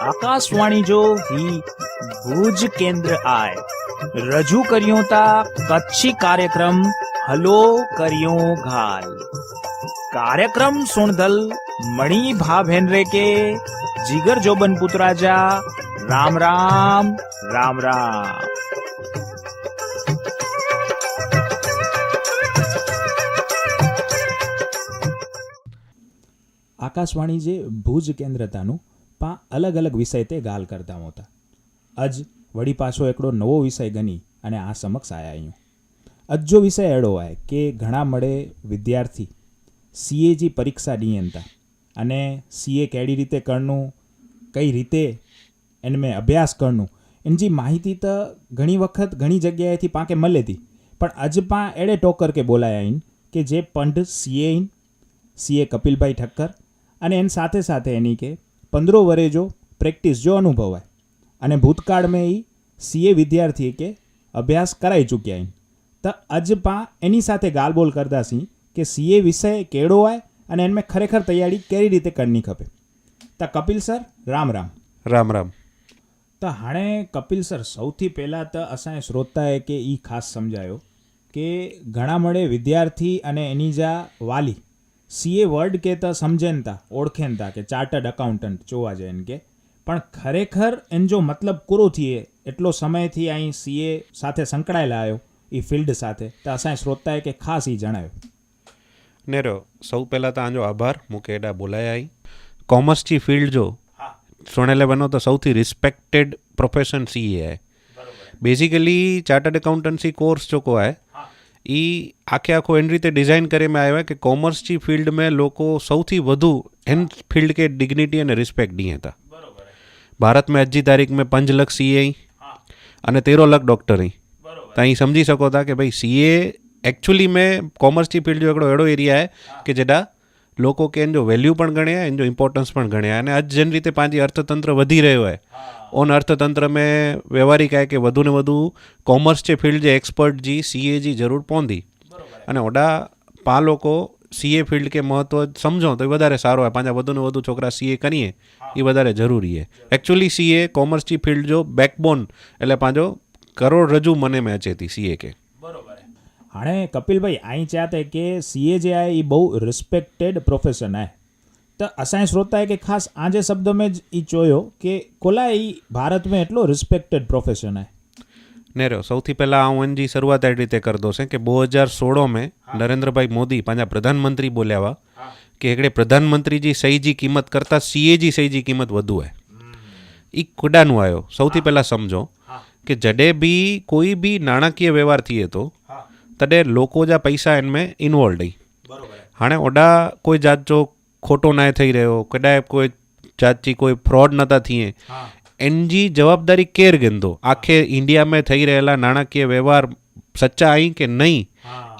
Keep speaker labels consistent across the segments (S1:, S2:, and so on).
S1: આકાશવાણી જો હી ભુજ કેન્દ્ર આય. રજૂ કર્યો તા કચ્છી કાર્યક્રમ હલો કર્યો ઘાલ. કાર્યક્રમ સુણધલ મણી ભાભેન રે કે જીગર જોબન પુત્રાજા રામ રામ રામ રામ.
S2: આકાશવાણી જે ભુજ કેન્દ્રતાનું પા અલગ અલગ વિષય તે ગાલ કરતા હોતા અજ વળી પાછો એકડો નવો વિષય ગની અને આ સમક્ષ આયા અહીં અજો વિષય એડો હોય કે ઘણા મળે વિદ્યાર્થી સીએજી પરીક્ષા ડીએનતા અને સીએ કેડી રીતે કરનું કઈ રીતે એને મેં અભ્યાસ કરનું એની માહિતી તો ઘણી વખત ઘણી જગ્યાએથી પાંકે મળેતી પણ અજ પા એડે ટોકર કે બોલાયા ઇન કે જે પંડ સીએ ઇન સીએ કપિલભાઈ ઠક્કર અને એની સાથે સાથે એની કે પંદરો વરે જો પ્રેક્ટિસ જો અનુભવાય અને ભૂતકાળ મેં એ સીએ વિદ્યાર્થી કે અભ્યાસ કરાઈ ચૂક્યા એમ. તો અજ પા એની સાથે ગાલબોલ કરતા સી કે સીએ વિષય કેળો હોય અને એને ખરેખર તૈયારી કેવી રીતે કરની ખપે. તો કપિલ સર રામ રામ.
S3: રામ રામ.
S2: તો હાણે કપિલ સર સૌથી પહેલાં તો અસાએ શ્રોતાએ કે એ ખાસ સમજાયો કે ઘણા મળે વિદ્યાર્થી અને એની જા વાલી સીએ વર્ડ કહેતા સમજેનતા ઓળખેનતા કે ચાર્ટર્ડ અકાઉન્ટન્ટ જોવા જાય એમ કે. પણ ખરેખર એન જો મતલબ પૂરો થઈએ એટલો સમયથી અહીં સીએ સાથે સંકળાયેલા આવ્યો એ ફિલ્ડ સાથે તો અસાંય શ્રોતાએ કે ખાસ એ જણાવ્યું.
S3: નેરો સૌ પહેલાં તો આજો આભાર મુકેડા બોલાયા આવી કોમર્સથી ફિલ્ડ જો સોનેલે બનો તો સૌથી respected profession CA basically chartered accountancy course ચોકો આય એ આખે આખો એની રીતે ડિઝાઇન કરવામાં આવ્યા કે કોમર્સની ફિલ્ડમાં લોકો સૌથી વધુ એન ફિલ્ડ કે ડિગ્નિટી અને રિસ્પેક્ટ દી હતા. ભારત में અજી તારીખ મેં પંચ લાખ સીએ અને તેરો લાખ ડૉક્ટર ત્યાં સમજી શકો હતા કે ભાઈ સીએ એકચ્યુઅલી મેં કોમર્સની ફિલ્ડ જો એકડો એડો એરિયા હે કે જેટા લોકો કે એનો વેલ્યુ પણ ગણ્યા એનો ઇમ્પોર્ટન્સ પણ ગણ્યા. અને આજ જેની રીતે પાંચી અર્થતંત્ર વધી રહ્યો હોય ઓન અર્થતંત્ર મેં વ્યવહારિક આય કે વધુ ને વધુ કોમર્સ છે ફિલ્ડ જે એક્સપર્ટ જી સીએ જી જરૂર પહોંચી અને ઓડા પા લોકો સીએ ફિલ્ડ કે મહત્વ સમજો તો એ વધારે સારો હોય. પાંજા વધુ ને વધુ છોકરા સીએ કરીએ એ વધારે જરૂરી છે એકચ્યુઅલી સીએ કોમર્સની ફિલ્ડ જો બેકબોન એટલે પાંજો કરોડરજ્જુ મને મેચ હતી સીએ કે.
S2: હાણે કપિલભાઈ અહીં ચાતે કે સીએ જે આ એ બહુ રિસ્પેક્ટેડ પ્રોફેશન આ त असांजे श्रोता खे ख़ासि आज शब्द में ज ई चयो की कोला ई भारत में एटलो रिस्पेक्टेड प्रोफेशन आहे
S3: ને રહ્યો સૌથી પહેલાં હું એની શરૂઆત એ રીતે કરી દઉં છે કે બે હજાર સોળો મેં નરેન્દ્રભાઈ મોદી પાંજા પ્રધાનમંત્રી બોલ્યા વા કે એકડે પ્રધાનમંત્રીજી સહીજી કિંમત કરતાં સીએજી સહીજી કિંમત વધુ હે. એ ખુડાનું આવ્યો સૌથી પહેલાં સમજો કે જડે બી કોઈ બી નાણાકીય વ્યવહાર થઈએ તો તડે લોકો જા પૈસા એનમે ઇન્વોલ્વ નહીં હાણે ઓડા કોઈ જાત જો ખોટો ના થઈ રહ્યો કદાચ કોઈ જાતથી કોઈ ફ્રોડ નતા થઈએ. એનજી જવાબદારી કેર ગંદો. આખે ઇન્ડિયામાં થઈ રહેલા નાણાકીય વ્યવહાર સચ્ચા આવી કે નહીં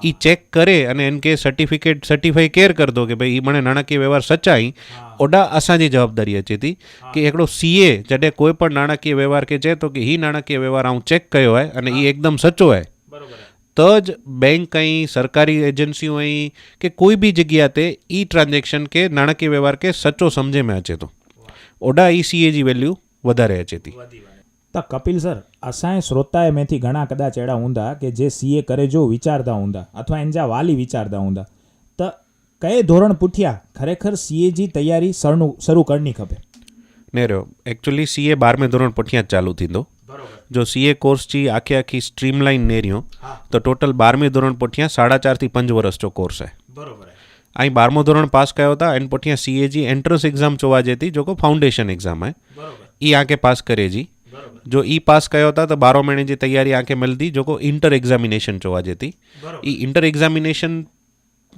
S3: એ ચેક કરે અને એન કે સર્ટિફિકેટ સર્ટિફાઈ કેર કર દો કે ભાઈ એ મને નાણાકીય વ્યવહાર સચ્ચા આવી ઓડા અસાંજી જવાબદારી હતી હતી કે એકડો સીએ જડે કોઈ પણ નાણાકીય વ્યવહાર કે છે તો કે એ નાણાકીય વ્યવહાર હું ચેક કયો હોય અને એ એકદમ સચ્ચો હોય. તો જ બેંક અહીં સરકારી એજન્સીઓ અહીં કે કોઈ બી જગ્યા તે ઈ ટ્રાન્ઝેક્શન કે નાણાકીય વ્યવહાર કે સચ્ચો સમજે મેં અચેતો ઓડા ઈ સીએજી વેલ્યુ વધારે અચેતી
S2: તો કપિલ સર અસાય શ્રોતાએ મેથી ઘણા કદાચ એડા ઊંધા કે જે સીએ કરે જો વિચારતા ઊંધા અથવા એનજા વાલી વિચારતા ઊંધા. તો કયે ધોરણ પૂઠ્યા? ખરેખર સીએજી તૈયારી સરનું શરૂ કરની ખપે.
S3: ને રહ્યો. એકચ્યુઅલી સીએ બારમે ધોરણ પૂઠ્યા જ ચાલુ થીંદો. જો સીએ કોર્સથી આખી આખી સ્ટ્રીમલાઇન નેર્યો તો ટોટલ બારમી ધોરણ પોઠિયા સાડા ચારથી પાંચ વર્ષનો કોર્સ છે
S2: બરોબર
S3: અહીં બારમો ધોરણ પાસ કયો હતા એન પોઠિયા સીએજી એન્ટ્રન્સ એક્ઝામ જોવા જતી જો કો ફાઉન્ડેશન એક્ઝામ હે એ આંકે પાસ કરેજી જો. ઈ પાસ કયો હતા તો બારો મહિને જે તૈયારી આંખે મળતી જો કો ઇન્ટર એક્ઝામિનેશન જોવા જતી. એ ઇન્ટર એક્ઝામિનેશન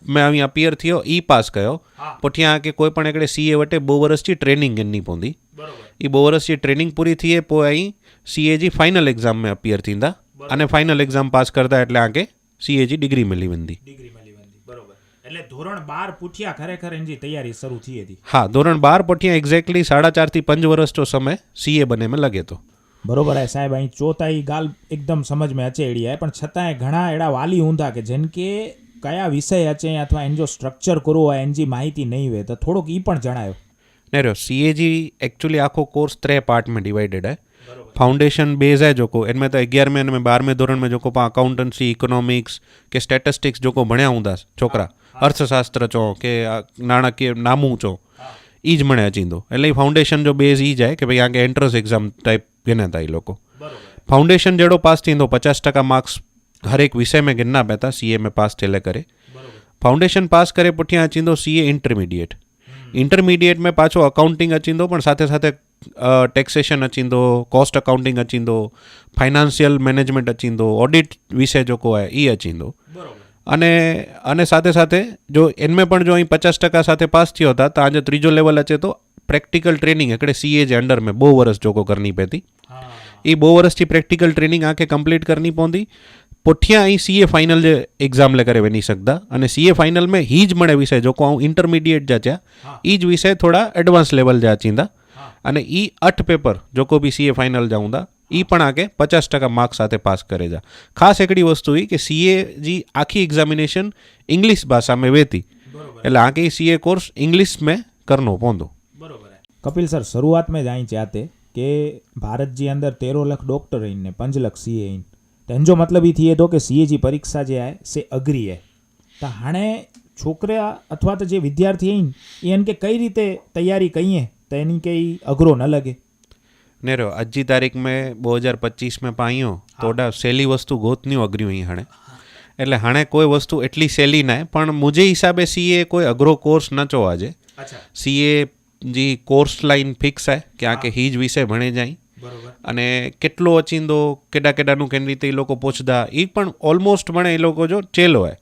S3: में अवी अपीयर थियो ई पास कयो पुठियां की कोई पण हिकिड़े सी ए वटि ॿ वरस जी ट्रेनिंग ॾिनी पवंदी ई ॿ वरस जी ट्रेनिंग पूरी थिए पोइ आई सी ए जी फाइनल एग्ज़ाम में अपीयर थींदा અને ફાઇનલ એક્ઝામ પાસ કરતા એટલે આગે સીએ જી ડિગ્રી મળી વેંદી
S2: ડિગ્રી મળી વેંદી બરોબર. એટલે ધોરણ 12 પૂઠિયા ખરેખર એની તૈયારી શરૂ થઈ હતી.
S3: હા ધોરણ 12 પૂઠિયા એક્ઝેક્ટલી 4.5 થી 5 વર્ષનો સમય સીએ બને મે લાગે તો.
S2: બરોબર હે સાહેબ અહીં ચોથા ઈ ગાલ એકદમ સમજ મે અચેડી હે પણ છતાંય ઘણા એડા વાલી ઊંધા કે જેન કે કયા વિષય અચે અથવા એન જો સ્ટ્રક્ચર કરવો હોય એની માહિતી નહીં હોય તો થોડુંક ઈ પણ જણાયો
S3: नहीं रहो सी ए जी एक्चुअली आखो कोर्स त्रै पार्ट में डिवाइडेड है फाउंडेशन बेस है जोको इनमें तो अगियार में में बारहवें धोरण में जोको पाण अकाउंटन्सी इकोनॉमिक्स के स्टेटिस्टिक्स जोको भण्या हूंदा छोकरा अर्थशास्त्र चो के आ नाणाकीय नामूं चो ई ज मणे अचींदो એટલે ફાઉન્ડેશન જો બેઝ ઈ જાય કે ભાઈ આગે એન્ટ્રન્સ એક્ઝામ ટાઈપ गिनंदा ई લોકો फाउंडेशन जहिड़ो पास थींदो पचास टका मार्क्स हर एक विषय में गिनना पड़ता सी में पास ठेले करे। फाउंडेशन पास करे पुठियां अचींदो सी ए इंटरमीडिएट इंटरमीडिएट में पाछो अकाउंटिंग अचींदो पण સાથે સાથે ટેક્સેશન અચીંદો કોસ્ટ અકાઉન્ટિંગ અચીંદો ફાઇનાન્શિયલ મેનેજમેન્ટ અચીંદો ઓડિટ વિશે જો કો એ અચીંદો અને અને સાથે સાથે જો એનમે પણ જો અહીં પચાસ ટકા સાથે પાસ થયો હતા તો આજે ત્રીજો લેવલ અચે તો પ્રેક્ટિકલ ટ્રેનિંગ એકડે સીએ જે અંડર મેં બહુ વર્ષ જોકો કરની પૈતી એ બહુ વર્ષથી પ્રેક્ટિકલ ટ્રેનિંગ આખે કમ્પ્લીટ કરની પહોંતી પોઠિયા અહીં સીએ ફાઇનલ જે એક્ઝામ લે કરે બની શકતા અને સીએ ફાઇનલ મેં હી જ મળે વિષય. જો હું ઇન્ટરમીડિયેટ જાચ્યા એ જ વિષય થોડા એડવાન્સ લેવલ જાચીંદા અને એ અઠ પેપર જો કો બી સીએ ફાઇનલ જાઉંદા એ પણ આગે પચાસ ટકા માર્ક સાથે પાસ કરે જા ખાસ એકડી વસ્તુ એ કે સીએ જી આખી એક્ઝામિનેશન ઇંગ્લિશ ભાષામાં વેતી એટલે આગે સીએ કોર્સ ઇંગ્લિશ મેં કરનો
S2: પોંદો બરોબર કપિલ સર શરૂઆત મેં જ અહીં ચાતે કે ભારત જી અંદર તેરો લાખ ડોક્ટર ને પંચ લાખ સીએ ઇન ધंजो मतिलबु ई थिए थो की सीए जी परीक्षा जे आहे से अघरी आहे त हाणे छोकिरा अथवा त जे विद्यार्थी आहिनि इन्हनि खे कई रीते तयारी कई त इन खे ई अघरो
S3: न लॻे नेरो अॼु जी तारीख़ में ॿ हज़ार पचीस में पायूं तोॾा सैली वस्तू गोतनियूं अघरियूं ई हाणे એટલે હાણે કોઈ વસ્તુ એટલી સહેલી ના પણ મુજે હિસાબે સીએ કોઈ અઘરો કોર્સ ન ચો આજે સીએ જી કોર્સ લાઇન ફિક્સ હે કે આકે હીજ વિષય ભણે જાય અને કેટલો અચીંદો કેડા કેડાનું કેવી રીતે એ લોકો પહોંચતા એ પણ ઓલમોસ્ટ મને એ લોકો જો ચેલો હોય.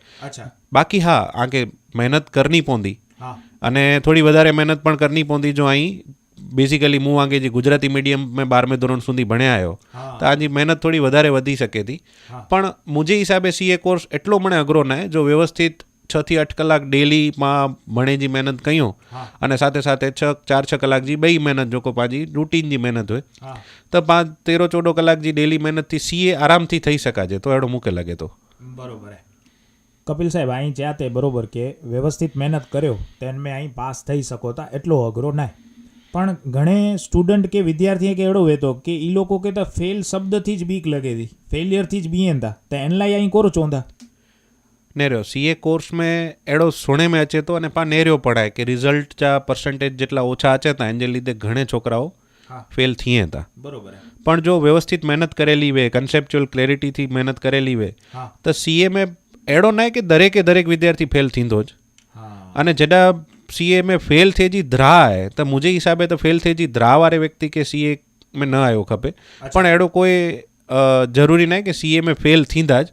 S3: બાકી હા આગે મહેનત કરની
S2: પોંદી
S3: અને થોડી વધારે મહેનત પણ કરની પોંદી જો અહીં બેઝિકલી હું આગે જે ગુજરાતી મીડિયમ મેં બારમે ધોરણ સુધી ભણ્યા આવ્યો તો આજે મહેનત થોડી વધારે વધી શકે હતી. પણ મુજે હિસાબે સીએ કોર્સ એટલો મને અઘરો ના જો વ્યવસ્થિત છ થી આઠ કલાક ડેલીમાં ભણેજી મહેનત કયો અને સાથે સાથે છ ચાર છ કલાક જી બે મહેનત જો કો પાજી રૂટીન જી મહેનત હોય. તો પાંચ તેરો ચૌદો કલાક જી ડેલી મહેનતથી સીએ આરામથી થઈ શકાજે તો એડો મૂકે લાગે તો.
S2: બરોબર હે. કપિલ સાહેબ અહીં જ્યાં તે બરોબર કે વ્યવસ્થિત મહેનત કર્યો તેને મેં અહીં પાસ થઈ શકો તા એટલો અઘરો ના પણ ઘણે સ્ટુડન્ટ કે વિદ્યાર્થીએ કે એડો વેતો કે એ લોકો કે ફેલ શબ્દથી જ બીક લગેતી ફેલિયરથી જ બીએ તા તો એનલાઈ અહીં કોરો ચોંધા?
S3: नेरियो सीए कोर्स में अहिड़ो सुणे में अचे थो अने पाण नेरियो पढ़ाए की रिज़ल्ट जा परसेंटेज जेतिरा ओछा अचे था हिन जे लीधे घणे
S2: छोकिराओ
S3: फेल थिए था
S2: बरोबर
S3: पण जो व्यवस्थित महिनत करेली वे कंसेप्चुअल क्लेरिटी थी महिनत करेली
S2: वे
S3: त सीए में अहिड़ो न आहे की दरेके दरेक विद्यार्थी फेल थींदो
S2: ज
S3: अने जॾहिं सीए में फेल थिए जी धराह आहे त मुंहिंजे हिसाब त फेल थिए जी धराह वारे व्यक्ति खे सीए में न आयो खपे पण अहिड़ो कोई ज़रूरी न आहे की सीए में फेल थींदा
S2: ज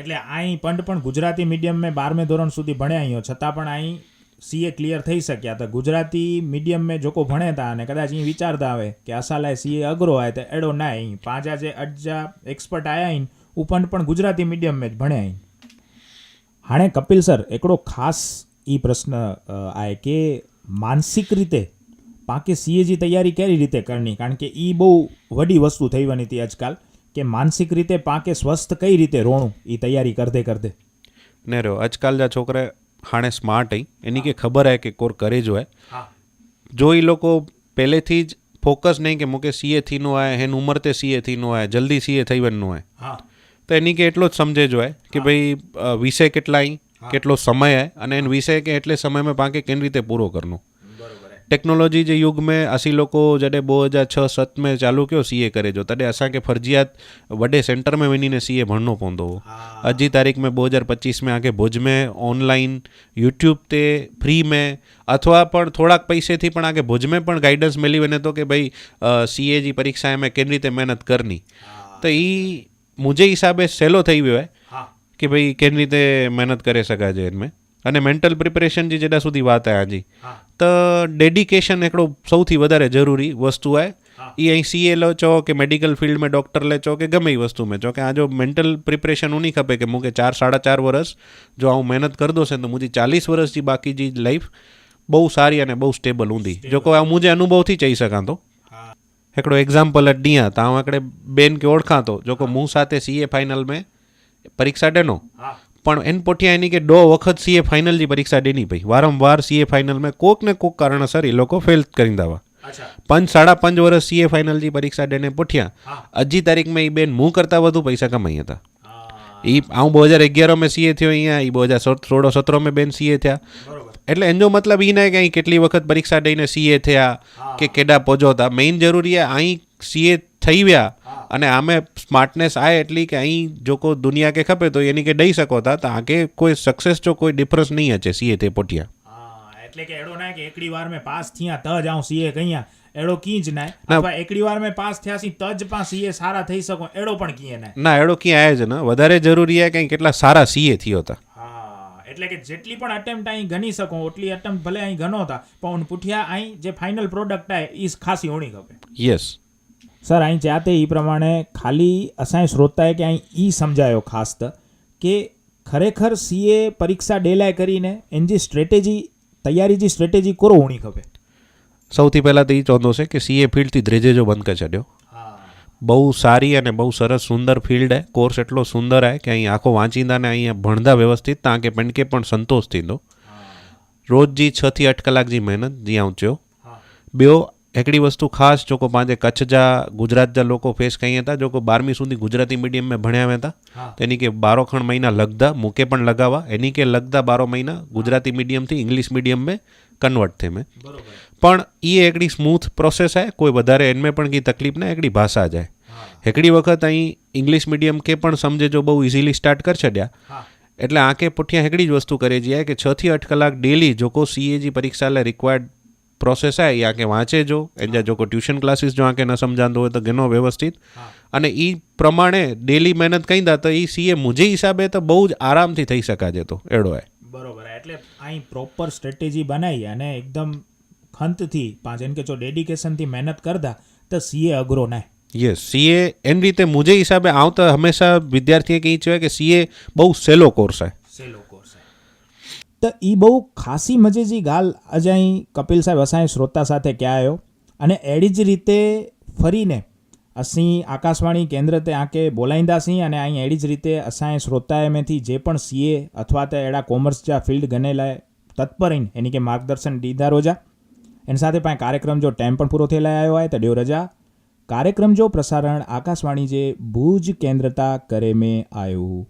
S2: એટલે અહીં પંડ પણ ગુજરાતી મીડિયમ બારમે ધોરણ સુધી ભણ્યા અહીંયા છતાં પણ અહીં સીએ ક્લિયર થઈ શક્યા. તો ગુજરાતી મીડિયમ મેં જોકો ભણેતા અને કદાચ અહીં વિચારતા આવે કે અસાલાય સીએ અઘરો આવે તો એડો ના અહીં પાંજા જે અડજા એક્સપર્ટ આવ્યા અહીં ઉપંડ પણ ગુજરાતી મીડિયમ જ ભણ્યા અહીં. હાણે કપિલ સર, એકડો ખાસ એ પ્રશ્ન આય કે માનસિક રીતે પાકે સીએજી તૈયારી કેવી રીતે કરની? કારણ કે એ બહુ વડી વસ્તુ થઈ બની હતી આજકાલ. કે માનસિક રીતે પાકે સ્વસ્થ કઈ રીતે રોણું? એ તૈયારી કરતે કરતે.
S3: ને રહ્યો આજકાલના છોકરા હાણે સ્માર્ટ હઈ એની કે ખબર હે કે કોર કરે જો હે. જો એ લોકો પહેલેથી જ ફોકસ નહીં કે મૂકે સીએ થી નું આય હેન ઉંમર તે સીએ થી નું આય જલ્દી સીએ થઈ બનનું
S2: આય.
S3: તો એની કે એટલો જ સમજે જો કે ભાઈ વિષય કેટલા કેટલો સમય હે અને એન વિષય કે એટલે સમયમાં પાકે કેવી રીતે પૂરો કરનું. टेक्नोलॉजी जे युग में असीं लोको जॾहिं ॿ हज़ार छह सत में चालू कयो सी ए करे जो तॾहिं असांखे फर्ज़ियात वॾे सेंटर में वञी ने सी ए भरिणो पवंदो हुओ अॼु जी तारीख़ में ॿ हज़ार पचीस में आखे भुज में ऑनलाइन यूट्यूब ते फ्री में अथवा पण થોડાક પૈસેથી પણ આગે ભુજ में પણ ગાઈડન્સ मिली वञे थो की भई સીએ जी परीक्षा में કેવી રીતે મહેનત કરની તો એ मुंहिंजे हिसाब सहुलो થઈ वियो आहे की भई कहिड़ी રીતે મહેનત करे सघाइजे हिन में અને મેન્ટલ પ્રિપેરેશન જે જેટલા સુધી વાત આ
S2: જી
S3: તો ડેડિકેશન એકડો સૌથી વધારે જરૂરી વસ્તુ આ એ અહીં સીએ લો છો કે મેડિકલ ફિલ્ડ મેં ડૉક્ટર લે છો કે ગમે એ વસ્તુ મેં છો. કે આ જો મેન્ટલ પ્રિપરેશન હું નહીં ખપે કે મૂકે ચાર સાડા ચાર વર્ષ જો હું મહેનત કરી દોશે તો મુજી ચાલીસ વર્ષથી બાકી જે લાઈફ બહુ સારી અને બહુ સ્ટેબલ ઊંધી. જો કોઈ મુજે
S2: અનુભવથી
S3: જઈ શકાતો એકડો એક્ઝામ્પલ જ ડીયા તો હું આકડે બેન કે ઓળખાતો જો કે હું. સાથે સીએ ફાઇનલ મેં પરીક્ષા
S2: ડેનો
S3: પણ એન પોઠિયાની કે દો વખત સીએ ફાઇનલની પરીક્ષા દેની ભાઈ. વારંવાર સીએ ફાઇનલ में કોક ને કોક કારણસર એ લોકો ફેલ કરી દાવા. પંચ સાડા પાંચ વર્ષ સીએ ફાઇનલની પરીક્ષા દેને પોઠિયા. અજી તારીખમાં એ બેન હું કરતાં વધુ પૈસા કમાઈ હતા. એ હું બે હજાર અગિયારમાં સીએ થયો અહીંયા એ બે હજાર સોળ સત્તરો મેં બેન સીએ થયા. એટલે એનો મતલબ એ નહીં કે અહીં કેટલી વખત પરીક્ષા દઈને સીએ થયા કે કેડા પહોંચો હતા. મેઇન જરૂરી અહીં સીએ થઈ ગયા અને આમે સ્માર્ટનેસ આ એટલી કે અહીં જો કોઈ દુનિયા કે ખપે તો એની કે દઈ શકો તા તો આગે કોઈ સક્સેસ જો કોઈ ડિફરન્સ નહીં હશે સીએ તે પોટિયા.
S1: હા એટલે કે એડો ના કે એકડી વાર મેં પાસ થયા તજ આવું સીએ કહીયા. એડો કી જ નાય અથવા એકડી વાર મેં પાસ થયા સી તજ પા સીએ સારા થઈ શકો એડો પણ કીએ ના
S3: ના એડો કી આયા જ ને. વધારે જરૂરી છે કે કેટલા સારા સીએ થયો હતા
S1: હા એટલે કે જેટલી પણ અટેમ્પ્ટ અહીં ગણી શકો એટલી અટેમ્પ્ટ ભલે અહીં ગણો હતા પણ પુઠિયા અહીં જે ફાઇનલ પ્રોડક્ટ આય ઈ ખાસી હોણી ખપે.
S3: યસ
S2: સર અહીં જાતે એ પ્રમાણે ખાલી અસાંય શ્રોતાએ કે અહીં એ સમજાયો ખાસ તો કે ખરેખર સીએ પરીક્ષા ડેલાય કરીને એની જે સ્ટ્રેટેજી તૈયારી જે સ્ટ્રેટેજી કરો હોણી ખપે
S3: સૌથી પહેલાં તો એ ચોંધો છે કે સીએ ફિલ્ડથી ધ્રેજે જો બંધ કરી છડ્યો બહુ સારી અને બહુ સરસ સુંદર ફિલ્ડ હે. કોર્સ એટલો સુંદર હે કે અહીં આખો વાંચીંદા ને અહીંયા ભણતા વ્યવસ્થિત તાં કે પણ કે પણ સંતોષ થીંदो રોજ જી છ થી અઠ કલાક જી મહેનત જી
S1: ઊંચ્યો
S3: ॿियो હિકડી વસ્તુ ખાસ જોકો પાંજે કચ્છ જા गुजरात જા લોકો ફેસ કઈ હતા જોકો 12મી સુધી ગુજરાતી મીડિયમ મે ભણ્યા
S1: હતા
S3: તેની કે 12 ખણ મહિના લગદા મુકે પણ લગાવા એની કે લગદા 12 મહિના ગુજરાતી મીડિયમથી ઇંગ્લિશ મીડિયમ મે કન્વર્ટ થે મે. પણ ઈ એકડી સ્મૂથ પ્રોસેસ હે કોઈ વધારે એનમે પણ કી તકલીફ ના એકડી ભાષા જાય એકડી વખત અહીં ઇંગ્લિશ મીડિયમ કે પણ સમજે જો બહુ ઇઝીલી સ્ટાર્ટ કર
S1: છડ્યા
S3: એટલે આંકે પુઠિયા હેકડી જ વસ્તુ કરે છે કે છ થી આઠ કલાક ડેલી જોકો સીએજી પરીક્ષા લે રિક્વાયર્ડ પ્રોસેસ છે યા કે વાંચે જો એટલે જો કો ટ્યુશન ક્લાસીસ જો આકે ન સમજાતો હોય તો ઘણો વ્યવસ્થિત. અને એ પ્રમાણે ડેલી મહેનત કહી દા તો એ સીએ મુજે હિસાબે તો બહુ જ આરામથી થઈ શકાજે તો એડો એ
S1: બરોબર
S2: એટલે અહીં પ્રોપર સ્ટ્રેટેજી બનાવી અને એકદમ ખંતથી પાંચ એમ કે જો ડેડિકેશનથી મહેનત કરતા તો સીએ અઘરો ના
S3: યસ સીએ એન રીતે મુજે હિસાબે આવતા હંમેશા વિદ્યાર્થીએ કહી છે કે સીએ બહુ સેલો કોર્સ
S1: છે સહેલો
S2: તો એ બહુ ખાસી મજેજી ગાલ આજે અહીં કપિલ સાહેબ અસાંય શ્રોતા સાથે ક્યાં આવ્યો? અને એડી જ રીતે ફરીને અસી આકાશવાણી કેન્દ્ર તે આંકે બોલાઈંદા સી અને અહીં એડી જ રીતે અસાંય શ્રોતાએ એમેથી જે પણ સીએ અથવા તો એડા કોમર્સ જ્યાં ફિલ્ડ ગનેલા તત્પર એની કે માર્ગદર્શન દીધા રોજા. એની સાથે પણ કાર્યક્રમ જો ટાઈમ પણ પૂરો થયેલા આવ્યો હોય તો ડ્યો રજા. કાર્યક્રમ જો પ્રસારણ આકાશવાણી જે ભુજ કેન્દ્રતા કરે મેં આવ્યું